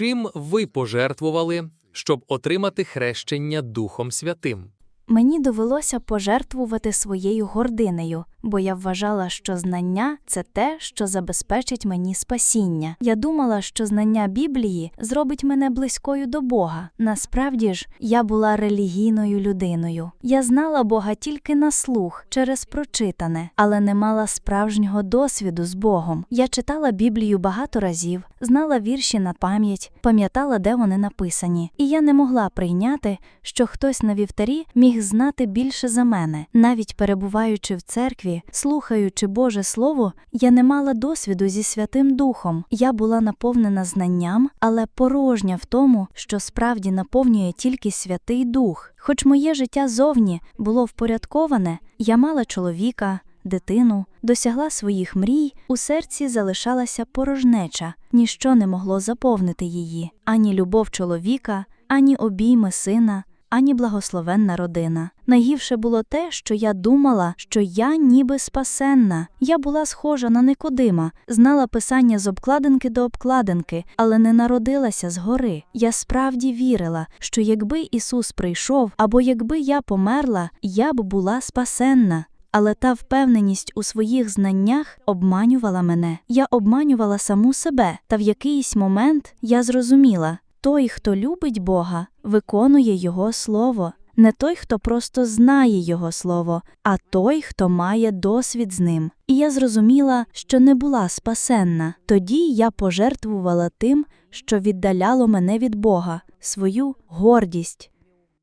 Чим ви пожертвували, щоб отримати хрещення Духом Святим? Мені довелося пожертвувати своєю гординею, бо я вважала, що знання це те, що забезпечить мені спасіння. Я думала, що знання Біблії зробить мене близькою до Бога. Насправді ж, я була релігійною людиною. Я знала Бога тільки на слух через прочитане, але не мала справжнього досвіду з Богом. Я читала Біблію багато разів, знала вірші на пам'ять, пам'ятала, де вони написані, і я не могла прийняти, що хтось на вівтарі міг знати більше за мене. Навіть перебуваючи в церкві, слухаючи Боже Слово, я не мала досвіду зі Святим Духом. Я була наповнена знанням, але порожня в тому, що справді наповнює тільки Святий Дух. Хоч моє життя зовні було впорядковане, я мала чоловіка. Дитину досягла своїх мрій, у серці залишалася порожнеча, ніщо не могло заповнити її ані любов чоловіка, ані обійми сина, ані благословенна родина. Найгірше було те, що я думала, що я ніби спасенна. Я була схожа на Никодима, знала писання з обкладинки до обкладинки, але не народилася згори. Я справді вірила, що якби Ісус прийшов, або якби я померла, я б була спасенна. Але та впевненість у своїх знаннях обманювала мене. Я обманювала саму себе, та в якийсь момент я зрозуміла той, хто любить Бога, виконує Його слово. Не той, хто просто знає Його слово, а той, хто має досвід з ним. І я зрозуміла, що не була спасенна. Тоді я пожертвувала тим, що віддаляло мене від Бога, свою гордість.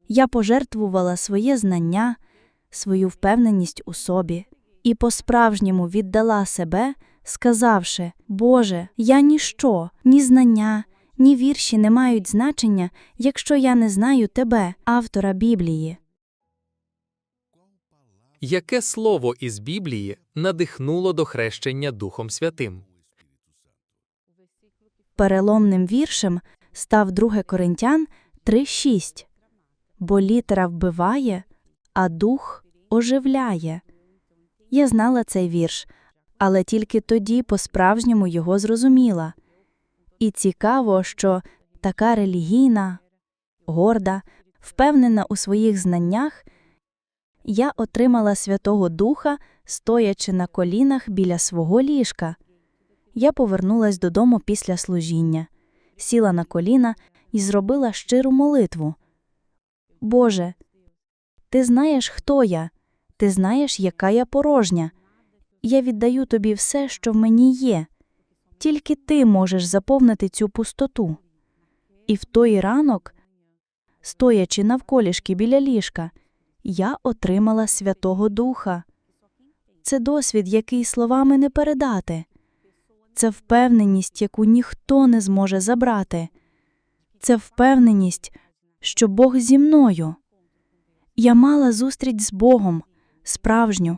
Я пожертвувала своє знання, свою впевненість у собі і по-справжньому віддала себе, сказавши: Боже, я ніщо, ні знання, ні вірші не мають значення, якщо я не знаю тебе, автора Біблії. Яке слово із Біблії надихнуло до хрещення Духом Святим? Переломним віршем став 2 Коринтян 3.6. Бо літера вбиває, а дух оживляє. Я знала цей вірш, але тільки тоді по-справжньому його зрозуміла. І цікаво, що така релігійна, горда, впевнена у своїх знаннях, я отримала Святого Духа, стоячи на колінах біля свого ліжка. Я повернулась додому після служіння, сіла на коліна і зробила щиру молитву. Боже, ти знаєш, хто я, ти знаєш, яка я порожня. Я віддаю тобі все, що в мені є. Тільки ти можеш заповнити цю пустоту. І в той ранок, стоячи навколішки біля ліжка, я отримала Святого Духа. Це досвід, який словами не передати. Це впевненість, яку ніхто не зможе забрати. Це впевненість, що Бог зі мною. Я мала зустріч з Богом, справжню.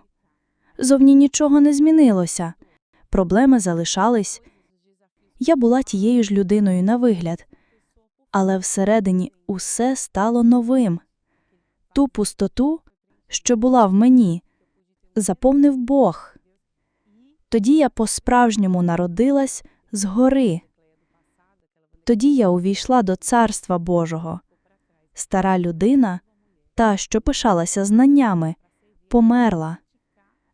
Зовні нічого не змінилося, проблеми залишались. Я була тією ж людиною на вигляд, але всередині усе стало новим. Ту пустоту, що була в мені, заповнив Бог. Тоді я по-справжньому народилась згори. Тоді я увійшла до Царства Божого. Стара людина, та, що пишалася знаннями, померла.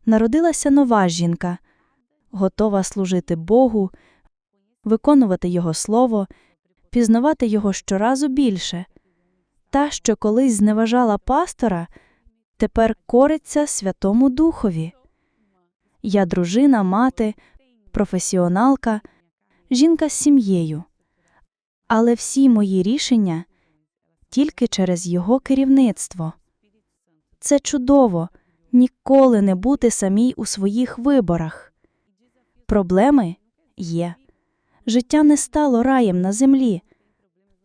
Народилася нова жінка, готова служити Богу, виконувати Його слово, пізнавати Його щоразу більше. Та, що колись зневажала пастора, тепер кориться Святому Духові. Я дружина, мати, професіоналка, жінка з сім'єю. Але всі мої рішення тільки через його керівництво. Це чудово ніколи не бути самій у своїх виборах. Проблеми є. Життя не стало раєм на землі,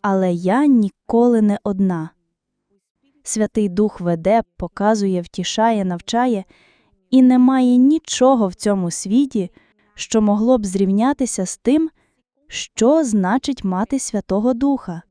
але я ніколи не одна. Святий Дух веде, показує, втішає, навчає, і немає нічого в цьому світі, що могло б зрівнятися з тим, що значить мати Святого Духа.